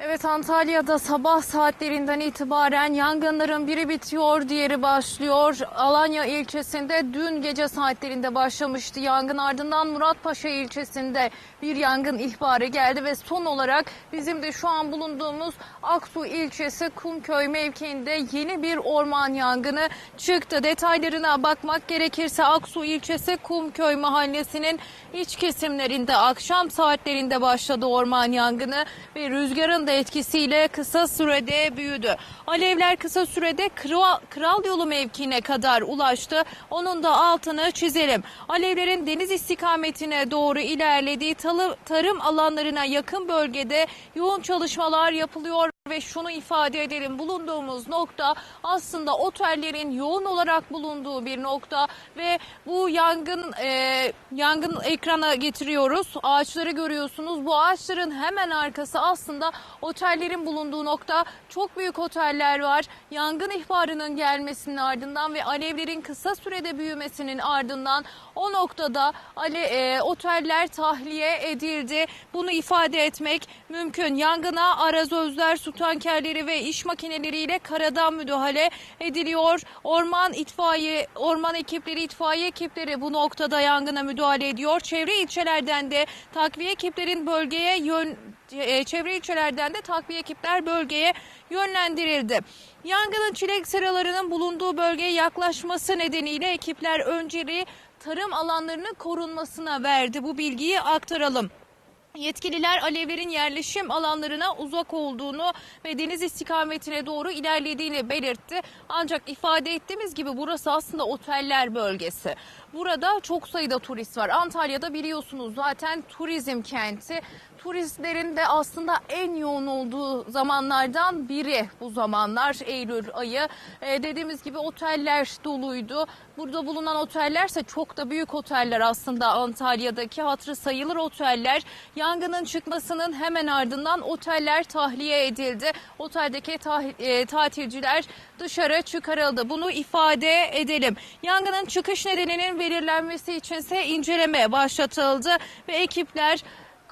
Evet Antalya'da sabah saatlerinden itibaren yangınların biri bitiyor, diğeri başlıyor. Alanya ilçesinde dün gece saatlerinde başlamıştı yangın. Ardından Muratpaşa ilçesinde bir yangın ihbarı geldi ve son olarak bizim de şu an bulunduğumuz Aksu ilçesi Kumköy mevkiinde yeni bir orman yangını çıktı. Detaylarına bakmak gerekirse Aksu ilçesi Kumköy mahallesinin iç kesimlerinde akşam saatlerinde başladı orman yangını ve rüzgarın da etkisiyle kısa sürede büyüdü. Alevler kısa sürede Kral, Kral Yolu mevkiine kadar ulaştı. Onun da altını çizelim. Alevlerin deniz istikametine doğru ilerlediği tarım alanlarına yakın bölgede yoğun çalışmalar yapılıyor ve şunu ifade edelim bulunduğumuz nokta aslında otellerin yoğun olarak bulunduğu bir nokta ve bu yangın e, yangın ekrana getiriyoruz. Ağaçları görüyorsunuz. Bu ağaçların hemen arkası aslında otellerin bulunduğu nokta. Çok büyük oteller var. Yangın ihbarının gelmesinin ardından ve alevlerin kısa sürede büyümesinin ardından o noktada ale, e, oteller tahliye edildi. Bunu ifade etmek mümkün. Yangına arazözler, su tankerleri ve iş makineleriyle karadan müdahale ediliyor. Orman itfaiye, orman ekipleri, itfaiye ekipleri bu noktada yangına müdahale ediyor. Çevre ilçelerden de takviye ekiplerin bölgeye yön e, çevre ilçelerden de takviye ekipler bölgeye yönlendirildi. Yangının çilek seralarının bulunduğu bölgeye yaklaşması nedeniyle ekipler önceliği tarım alanlarının korunmasına verdi. Bu bilgiyi aktaralım. Yetkililer alevlerin yerleşim alanlarına uzak olduğunu ve deniz istikametine doğru ilerlediğini belirtti. Ancak ifade ettiğimiz gibi burası aslında oteller bölgesi. Burada çok sayıda turist var. Antalya'da biliyorsunuz zaten turizm kenti. Turistlerin de aslında en yoğun olduğu zamanlardan biri bu zamanlar Eylül ayı. Ee, dediğimiz gibi oteller doluydu. Burada bulunan otellerse çok da büyük oteller aslında Antalya'daki hatırı sayılır oteller. Yangının çıkmasının hemen ardından oteller tahliye edildi. Oteldeki tah- e, tatilciler dışarı çıkarıldı. Bunu ifade edelim. Yangının çıkış nedeninin belirlenmesi içinse inceleme başlatıldı ve ekipler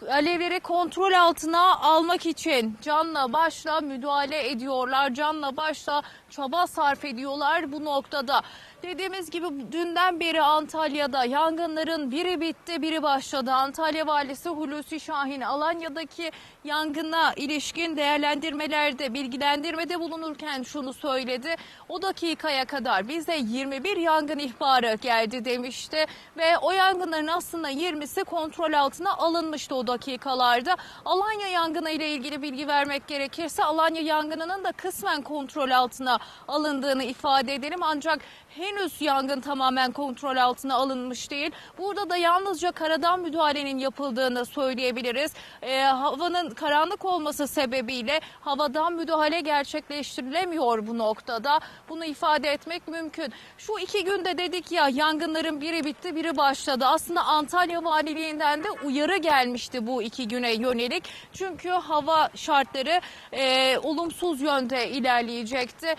alevleri kontrol altına almak için canla başla müdahale ediyorlar. Canla başla çaba sarf ediyorlar bu noktada. Dediğimiz gibi dünden beri Antalya'da yangınların biri bitti biri başladı. Antalya Valisi Hulusi Şahin Alanya'daki yangına ilişkin değerlendirmelerde bilgilendirmede bulunurken şunu söyledi. O dakikaya kadar bize 21 yangın ihbarı geldi demişti ve o yangınların aslında 20'si kontrol altına alınmıştı o dakikalarda. Alanya yangını ile ilgili bilgi vermek gerekirse Alanya yangınının da kısmen kontrol altına alındığını ifade edelim ancak henüz yangın tamamen kontrol altına alınmış değil. Burada da yalnızca karadan müdahalenin yapıldığını söyleyebiliriz. Ee, havanın karanlık olması sebebiyle havadan müdahale gerçekleştirilemiyor bu noktada. Bunu ifade etmek mümkün. Şu iki günde dedik ya yangınların biri bitti biri başladı. Aslında Antalya Valiliğinden de uyarı gelmişti bu iki güne yönelik. Çünkü hava şartları e, olumsuz yönde ilerleyecekti.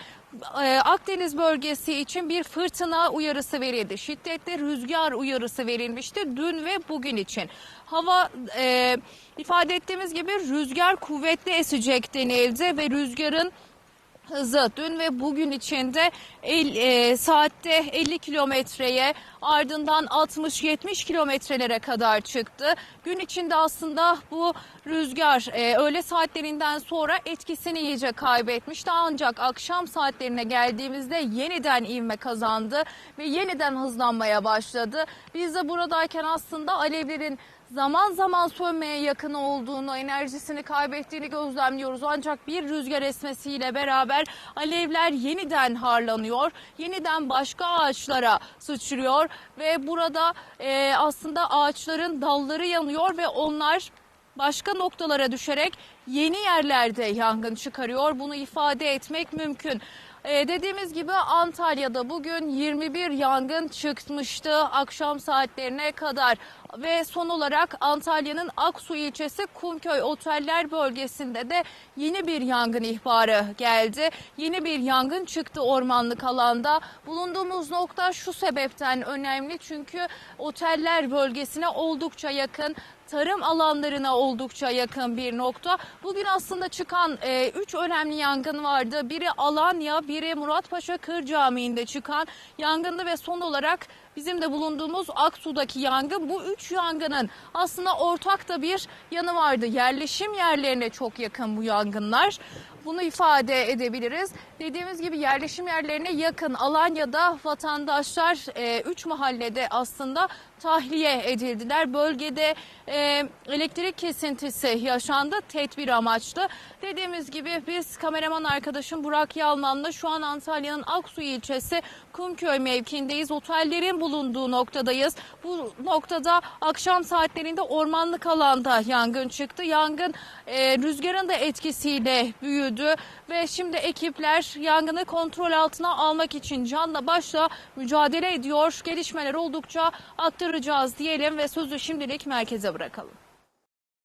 Ee, Akdeniz bölgesi için bir fırtına uyarısı verildi. Şiddetli rüzgar uyarısı verilmişti dün ve bugün için. Hava e, ifade ettiğimiz gibi rüzgar kuvvetli esecek denildi ve rüzgarın hızı dün ve bugün içinde el, e, saatte 50 kilometreye ardından 60-70 kilometrelere kadar çıktı. Gün içinde aslında bu rüzgar e, öğle saatlerinden sonra etkisini iyice kaybetmişti. Ancak akşam saatlerine geldiğimizde yeniden ivme kazandı ve yeniden hızlanmaya başladı. Biz de buradayken aslında alevlerin zaman zaman sönmeye yakın olduğunu, enerjisini kaybettiğini gözlemliyoruz. Ancak bir rüzgar esmesiyle beraber alevler yeniden harlanıyor, yeniden başka ağaçlara sıçrıyor ve burada e, aslında ağaçların dalları yanıyor ve onlar başka noktalara düşerek yeni yerlerde yangın çıkarıyor. Bunu ifade etmek mümkün. Ee, dediğimiz gibi Antalya'da bugün 21 yangın çıkmıştı akşam saatlerine kadar ve son olarak Antalya'nın Aksu ilçesi Kumköy Oteller bölgesinde de yeni bir yangın ihbarı geldi. Yeni bir yangın çıktı ormanlık alanda. Bulunduğumuz nokta şu sebepten önemli çünkü oteller bölgesine oldukça yakın tarım alanlarına oldukça yakın bir nokta. Bugün aslında çıkan 3 önemli yangın vardı. Biri Alanya, biri Muratpaşa Kır Camii'nde çıkan yangındı ve son olarak bizim de bulunduğumuz Aksu'daki yangın. Bu üç yangının aslında ortak da bir yanı vardı. Yerleşim yerlerine çok yakın bu yangınlar. Bunu ifade edebiliriz. Dediğimiz gibi yerleşim yerlerine yakın Alanya'da vatandaşlar 3 mahallede aslında tahliye edildiler. Bölgede e, elektrik kesintisi yaşandı tedbir amaçlı. Dediğimiz gibi biz kameraman arkadaşım Burak Yalman'la şu an Antalya'nın Aksu ilçesi Kumköy mevkiindeyiz. Otellerin bulunduğu noktadayız. Bu noktada akşam saatlerinde ormanlık alanda yangın çıktı. Yangın e, rüzgarın da etkisiyle büyüdü ve şimdi ekipler yangını kontrol altına almak için canla başla mücadele ediyor. Gelişmeler oldukça aktaracağız diyelim ve sözü şimdilik merkeze bırakalım.